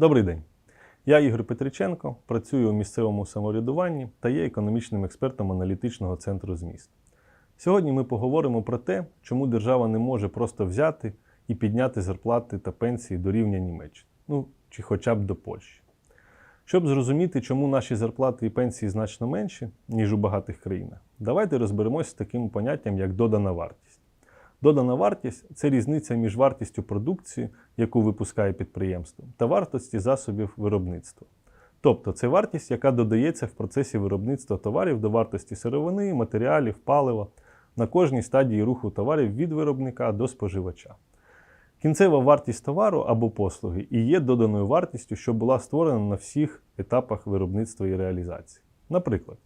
Добрий день. Я Ігор Петриченко, працюю у місцевому самоврядуванні та є економічним експертом аналітичного центру зміст. Сьогодні ми поговоримо про те, чому держава не може просто взяти і підняти зарплати та пенсії до рівня Німеччини, ну чи хоча б до Польщі. Щоб зрозуміти, чому наші зарплати і пенсії значно менші, ніж у багатих країнах, давайте розберемось з таким поняттям, як додана вартість. Додана вартість це різниця між вартістю продукції, яку випускає підприємство, та вартості засобів виробництва. Тобто це вартість, яка додається в процесі виробництва товарів до вартості сировини, матеріалів, палива на кожній стадії руху товарів від виробника до споживача. Кінцева вартість товару або послуги і є доданою вартістю, що була створена на всіх етапах виробництва і реалізації. Наприклад,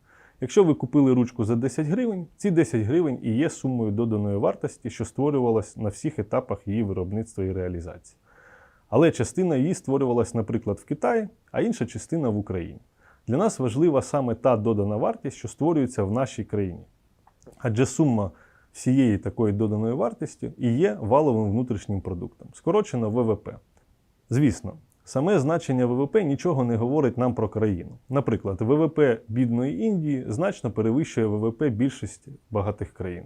якщо ви купили ручку за 10 гривень, ці 10 гривень і є сумою доданої вартості, що створювалась на всіх етапах її виробництва і реалізації. Але частина її створювалась, наприклад, в Китаї, а інша частина в Україні. Для нас важлива саме та додана вартість, що створюється в нашій країні. Адже сума всієї такої доданої вартості і є валовим внутрішнім продуктом, скорочено ВВП. Звісно, саме значення ВВП нічого не говорить нам про країну. Наприклад, ВВП бідної Індії значно перевищує ВВП більшості багатих країн.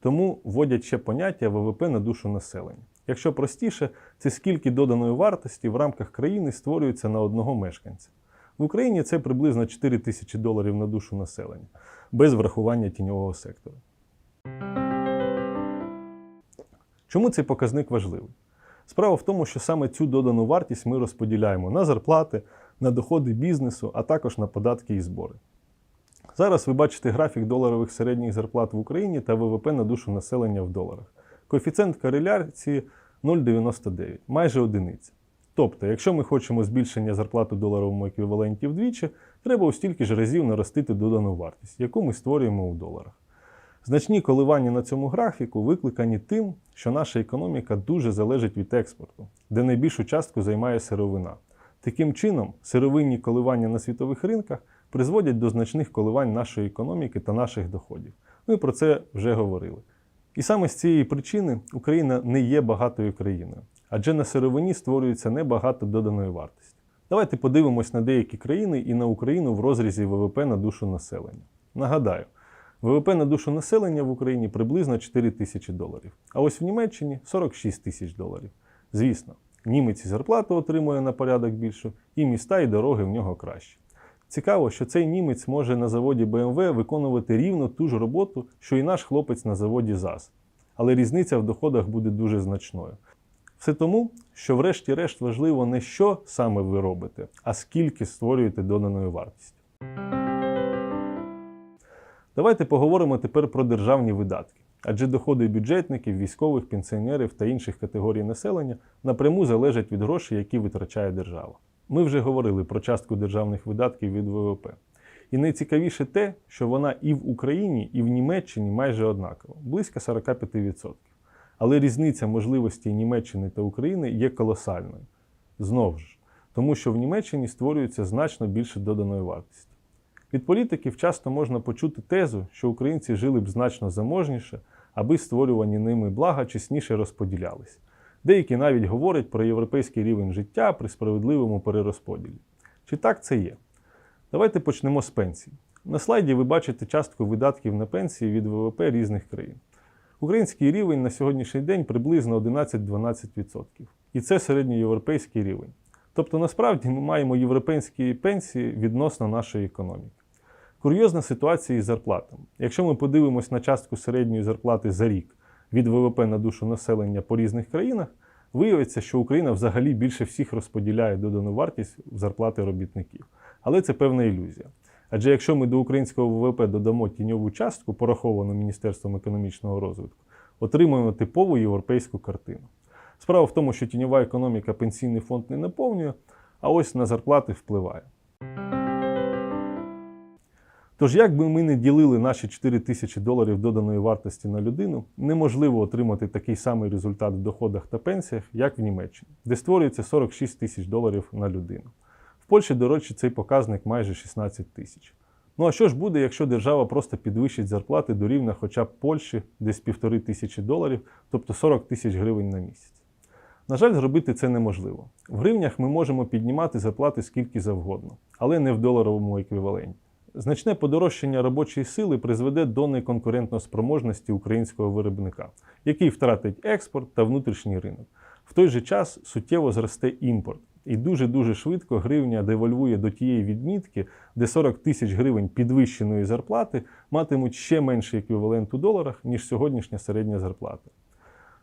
Тому вводять ще поняття ВВП на душу населення. Якщо простіше, це скільки доданої вартості в рамках країни створюється на одного мешканця. В Україні це приблизно 4 тисячі доларів на душу населення, без врахування тіньового сектору. Чому цей показник важливий? Справа в тому, що саме цю додану вартість ми розподіляємо на зарплати, на доходи бізнесу, а також на податки і збори. Зараз ви бачите графік доларових середніх зарплат в Україні та ВВП на душу населення в доларах. Коефіцієнт кореляції 0,99, майже одиниця. Тобто, якщо ми хочемо збільшення зарплати доларовому еквіваленті вдвічі, треба у стільки ж разів наростити додану вартість, яку ми створюємо у доларах. Значні коливання на цьому графіку викликані тим, що наша економіка дуже залежить від експорту, де найбільшу частку займає сировина. Таким чином, сировинні коливання на світових ринках призводять до значних коливань нашої економіки та наших доходів. Ми про це вже говорили. І саме з цієї причини Україна не є багатою країною, адже на сировині створюється небагато доданої вартості. Давайте подивимось на деякі країни і на Україну в розрізі ВВП на душу населення. Нагадаю, ВВП на душу населення в Україні приблизно 4 тисячі доларів, а ось в Німеччині 46 тисяч доларів. Звісно, німець і зарплату отримує на порядок більшу, і міста і дороги в нього краще. Цікаво, що цей німець може на заводі BMW виконувати рівно ту ж роботу, що і наш хлопець на заводі ЗАЗ. Але різниця в доходах буде дуже значною. Все тому, що, врешті-решт, важливо не що саме ви робите, а скільки створюєте доданої вартості. Давайте поговоримо тепер про державні видатки. Адже доходи бюджетників, військових, пенсіонерів та інших категорій населення напряму залежать від грошей, які витрачає держава. Ми вже говорили про частку державних видатків від ВВП. І найцікавіше те, що вона і в Україні, і в Німеччині майже однакова близько 45%. Але різниця можливості Німеччини та України є колосальною. Знову ж, тому що в Німеччині створюється значно більше доданої вартості. Від політиків часто можна почути тезу, що українці жили б значно заможніше, аби створювані ними блага чесніше розподілялись. Деякі навіть говорять про європейський рівень життя при справедливому перерозподілі. Чи так це є? Давайте почнемо з пенсій. На слайді ви бачите частку видатків на пенсії від ВВП різних країн. Український рівень на сьогоднішній день приблизно 11-12%. І це середньоєвропейський рівень. Тобто, насправді ми маємо європейські пенсії відносно нашої економіки. Курйозна ситуація із зарплатами. Якщо ми подивимось на частку середньої зарплати за рік від ВВП на душу населення по різних країнах, виявиться, що Україна взагалі більше всіх розподіляє додану вартість в зарплати робітників. Але це певна ілюзія. Адже якщо ми до українського ВВП додамо тіньову частку, пораховану Міністерством економічного розвитку, отримаємо типову європейську картину. Справа в тому, що тіньова економіка пенсійний фонд не наповнює, а ось на зарплати впливає. Тож, як би ми не ділили наші 4 тисячі доларів доданої вартості на людину, неможливо отримати такий самий результат в доходах та пенсіях, як в Німеччині, де створюється 46 тисяч доларів на людину. В Польщі, до речі, цей показник майже 16 тисяч. Ну а що ж буде, якщо держава просто підвищить зарплати до рівня хоча б Польщі десь півтори тисячі доларів, тобто 40 тисяч гривень на місяць? На жаль, зробити це неможливо. В гривнях ми можемо піднімати зарплати скільки завгодно, але не в доларовому еквіваленті. Значне подорожчання робочої сили призведе до неконкурентноспроможності українського виробника, який втратить експорт та внутрішній ринок. В той же час суттєво зросте імпорт, і дуже-дуже швидко гривня девальвує до тієї відмітки, де 40 тисяч гривень підвищеної зарплати матимуть ще менший еквівалент у доларах, ніж сьогоднішня середня зарплата.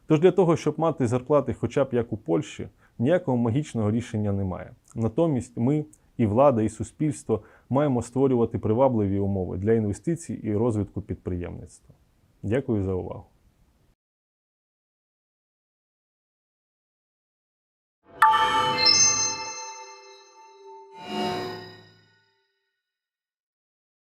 Тож для того, щоб мати зарплати хоча б як у Польщі, ніякого магічного рішення немає. Натомість ми, і влада, і суспільство маємо створювати привабливі умови для інвестицій і розвитку підприємництва. Дякую за увагу.